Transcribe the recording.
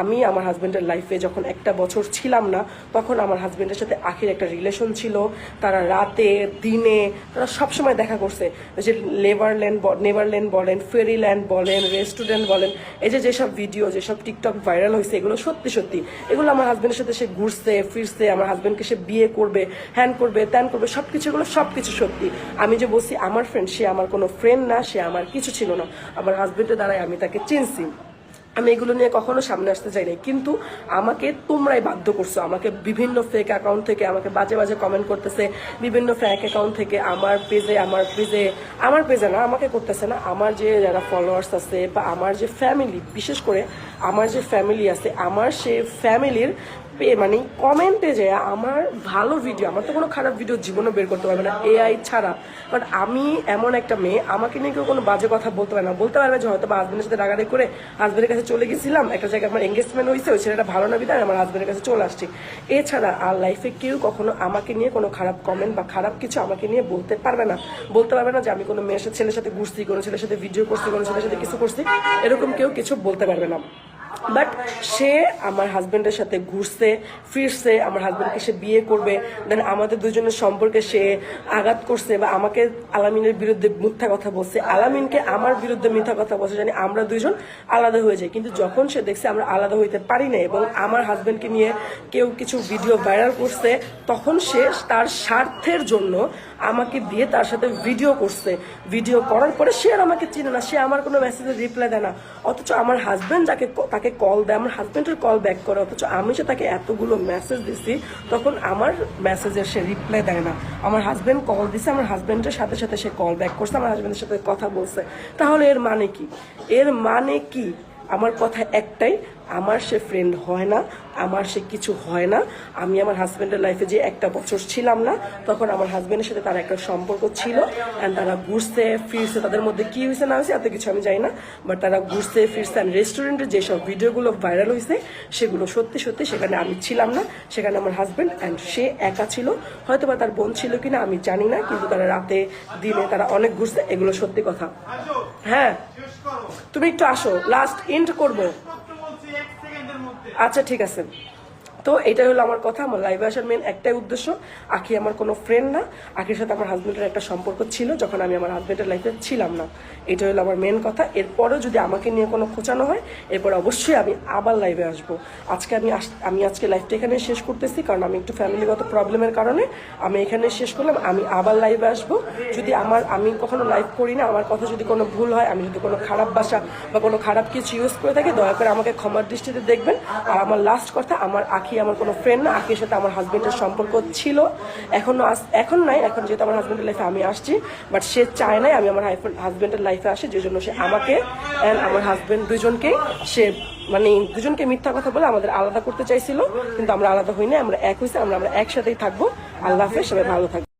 আমি আমার হাজব্যান্ডের লাইফে যখন একটা বছর ছিলাম না, তখন আমার হাজব্যান্ডের সাথে আখির একটা রিলেশন ছিল। তারা রাতে, দিনে, তারা সবসময় দেখা করছে। ওই যে লেবারল্যান্ড নেভারল্যান্ড বলেন ফেরিল্যান্ড বলেন রেস্টুরেন্ট বলেন, এই যে যেসব ভিডিও যেসব টিকটক ভাইরাল হয়েছে এগুলো সত্যি সত্যি। এগুলো আমার হাজব্যান্ডের সাথে সে ঘুরছে, ফিরছে, আমার হাজব্যান্ডকে সে বিয়ে করবে হ্যান করবে, ত্যান করবে, সবকিছু এগুলো সব কিছু সত্যি। আমি যে বলছি, আমার ফ্রেন্ড সে আমার কোনো ফ্রেন্ড না, সে আমার কিছু ছিল না। আমার হাজব্যান্ডের দ্বারাই আমি তাকে চিনছি। আমি এগুলো নিয়ে কখনো সামনে আসতে চাই নাই। কিন্তু আমাকে তোমরাই বাধ্য করছ। আমাকে বিভিন্ন ফেক অ্যাকাউন্ট থেকে আমাকে বাজে বাজে কমেন্ট করতেছে। বিভিন্ন ফ্যাক অ্যাকাউন্ট থেকে আমার পেজে আমার পেজে আমার পেজে না, আমাকে করতেছে না। আমার যে যারা ফলোয়ার্স আছে বা আমার যে ফ্যামিলি বিশেষ করে আমার যে ফ্যামিলি আছে, আমার সে ফ্যামিলির মানে কমেন্টে যে আমার ভালো ভিডিও আমার তো কোনো খারাপ ভিডিও জীবনে বের করতে পারবে না এআই ছাড়া। বাট আমি এমন একটা মেয়ে, আমাকে নিয়ে কেউ কোনো বাজে কথা বলতে পারে না। বলতে পারবে যে হয়তো বা হাজবেন্ডের সাথে রাগারাগি করে হাজবেন্ডের কাছে চলে গেছিলাম, একটা জায়গায় আমার এঙ্গেজমেন্ট হয়েছে, ওই ছেলেটা ভালো না বিদায় আমার হাজবেন্ডের কাছে চলে আসছি। এছাড়া আর লাইফে কেউ কখনো আমাকে নিয়ে কোনো খারাপ কমেন্ট বা খারাপ কিছু আমাকে নিয়ে বলতে পারবে না। বলতে পারবে না যে আমি কোনো মেয়ের সাথে, ছেলের সাথে ঘুরছি, কোনো ছেলের সাথে ভিডিও করছি, কোনো ছেলের সাথে কিছু করছি, এরকম কেউ কিছু বলতে পারবে না। বাট সে আমার হাজবেন্ডের সাথে ঘুরছে, ফিরছে, আমার হাজবেন্ডকে সে বিয়ে করবে দেন আমাদের দুজনের সম্পর্কে সে আঘাত করছে বা আমাকে আলামিনের বিরুদ্ধে মিথ্যা কথা বলছে। আলামিনকে আমার বিরুদ্ধে মিথ্যা কথা বলছে জানি আমরা দুইজন আলাদা হয়ে যাই। কিন্তু যখন সে দেখছে আমরা আলাদা হইতে পারি না এবং আমার হাজবেন্ডকে নিয়ে কেউ কিছু ভিডিও ভাইরাল করছে, তখন সে তার স্বার্থের জন্য আমাকে দিয়ে তার সাথে ভিডিও করছে। ভিডিও করার পরে সে আর আমাকে চিনে না, সে আমার কোনো মেসেজে রিপ্লাই দেয় না। অথচ আমার হাজব্যান্ড যাকে তাকে কল দেয়, আমার হাজব্যান্ডের কল ব্যাক করে, অথচ আমি যে তাকে এতগুলো মেসেজ দিছি, তখন আমার মেসেজের সে রিপ্লাই দেয় না। আমার হাজব্যান্ড কল দিছে, আমার হাজব্যান্ডের সাথে সাথে সে কল ব্যাক করছে, আমার হাজব্যান্ডের সাথে কথা বলছে। তাহলে এর মানে কি? এর মানে কি? আমার কথা একটাই, আমার সে ফ্রেন্ড হয় না, আমার সে কিছু হয় না। আমি আমার হাজব্যান্ডের লাইফে যে একটা বছর ছিলাম না, তখন আমার হাজব্যান্ডের সাথে তার একটা সম্পর্ক ছিল। অ্যান্ড তারা ঘুরছে, ফিরছে, তাদের মধ্যে কি হয়েছে, না হয়েছে, এত কিছু আমি জানি না। বাট তারা ঘুরছে, ফিরছে অ্যান্ড রেস্টুরেন্টে যেসব ভিডিওগুলো ভাইরাল হয়েছে, সেগুলো সত্যি সত্যি সেখানে আমি ছিলাম না। সেখানে আমার হাজব্যান্ড অ্যান্ড সে একা ছিল। হয়তো বা তার বোন ছিল কিনা আমি জানি না, কিন্তু তারা রাতে, দিনে তারা অনেক ঘুরছে, এগুলো সত্যি কথা। হ্যাঁ। তুমি একটু আসো লাস্ট এন্ড করব। আচ্ছা ঠিক আছে। তো এটাই হলো আমার কথা, আমার লাইভে আসার মেন একটাই উদ্দেশ্য। আখি আমার কোনো ফ্রেন্ড না আখির সাথে আমার হাজবেন্ডের একটা সম্পর্ক ছিল, যখন আমি আমার হাজবেন্ডের লাইফে ছিলাম না। এটা হলো আমার মেন কথা। এরপরেও যদি আমাকে নিয়ে কোনো খোঁচানো হয়, এরপর অবশ্যই আমি আবার লাইভে আসব। আজকে আমি আমি আজকে লাইভটা এখানে শেষ করতেছি, কারণ আমি একটু ফ্যামিলিগত প্রবলেমের কারণে আমি এখানে শেষ করলাম, আমি আবার লাইভে আসব। যদি আমার, আমি কখনো লাইভ করি না, আমার কথা যদি কোনো ভুল হয়, আমি যদি কোনো খারাপ ভাষা বা কোনো খারাপ কিছু ইউজ করে থাকি, দয়া করে আমাকে ক্ষমার দৃষ্টিতে দেখবেন। আর আমার লাস্ট কথা, আমার আখি আমার কোনো ফ্রেন্ড না আখির সাথে আমার হাজবেন্ডের সম্পর্ক ছিল। এখনও আস- এখন নাই, এখন যেহেতু আমার হাজব্যান্ডের লাইফে আমি আসছি বাট সে চায় নাই আমি আমার হাজব্যান্ডের লাইফে আসি যে জন্য সে আমাকে অ্যান্ড আমার হাজবেন্ড দুজনকেই সে মানে দুজনকে মিথ্যা কথা বলে আমাদের আলাদা করতে চাইছিল, কিন্তু আমরা আলাদা হই আমরা এক হয়েছে আমরা আমরা একসাথেই থাকব। আল্লাহ হাফেজ, সবাই ভালো থাকব